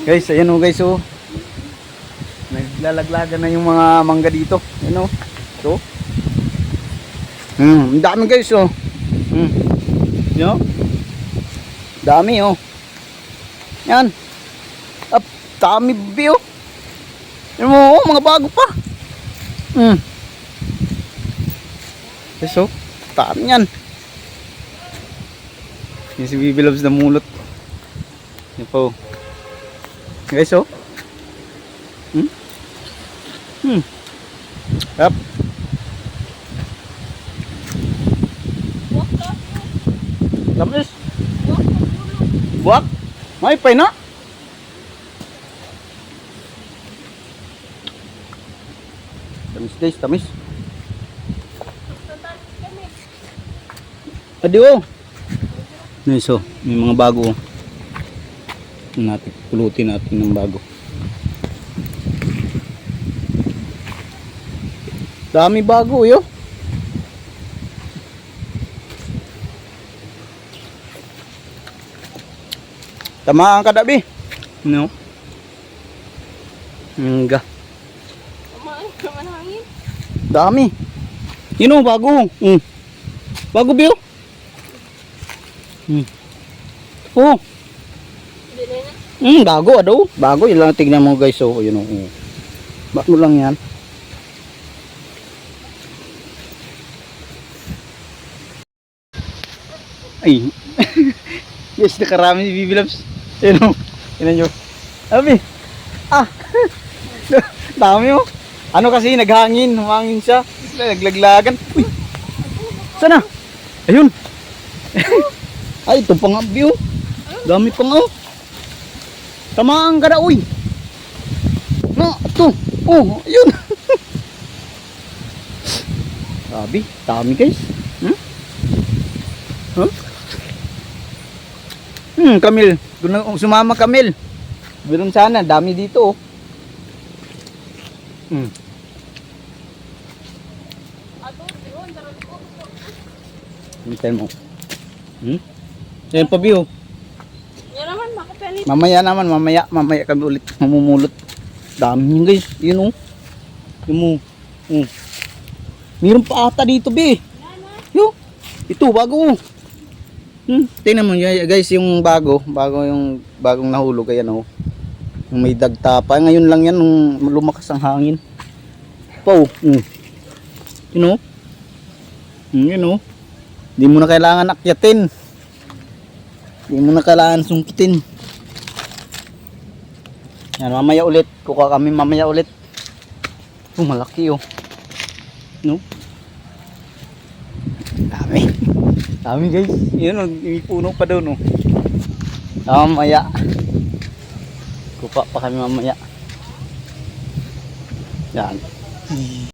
Guys, ayan o guys oh. Naglalaglagan na yung mga mangga dito. Ayan o. Ito. Hmm, dami guys oh. Hmm. Yan. Dami oh. Yan. Up, dami bio. Yan mo oh, mga bago pa. Hmm. Guys oh, dami yan. Yung si Bibi Loves na mulot. Yan po. Guys oh. Hmm? Hmm. Up. Tamis. Buwak. May pay na. Tamis guys, tamis. Adi oh. Nice oh. May mga bago oh. Natin, pulutin natin ng bago. Dami bago yo. Tamaan ka dabi. No. Nga. Dami. Yun oh, bago. Mm. Bago biyo. Mm. Oh, Hindi na na. mm, bago ado. Bago ilang tignan mo guys oh, yun oh. oh. Bago lang yan. Ay. yes, nakarami si Bibi Loves. Yun oh. Yun nyo. Abi. Ah. Dami oh. Ano kasi naghangin, humangin siya. Naglaglagan. Uy. Sana? Ayun. Ay, ito pa nga view. Dami pa nga oh. Tamaan ka na, uy. No, ito. Oh, yun. Sabi, dami guys. Hmm? Huh? Hmm, Kamil. Sumama Kamil. Meron sana, dami dito oh. Hmm. Ko. Hintayin mo. Hmm? Yan pa view. Mamaya naman, mamaya, mamaya kami ulit mamumulot. Dami yun guys, yun oh. Yun mo. Oh. Meron pa ata dito be. Yo. Ito, bago oh. Hmm, tingnan mo guys, yung bago, bago yung bagong nahulog ayan oh. Yung may dagta pa. Ngayon lang yan nung lumakas ang hangin. Po. Hmm. Yun oh. Hmm, yun oh. Hindi mo na kailangan akyatin. Hindi mo na kailangan sungkitin. Yan, mamaya ulit. Kukuha kami mamaya ulit. Oh, malaki oh. No? Dami. Dami guys. Yun oh, may puno pa doon oh. Mamaya. Kupa pa kami mamaya. Yan.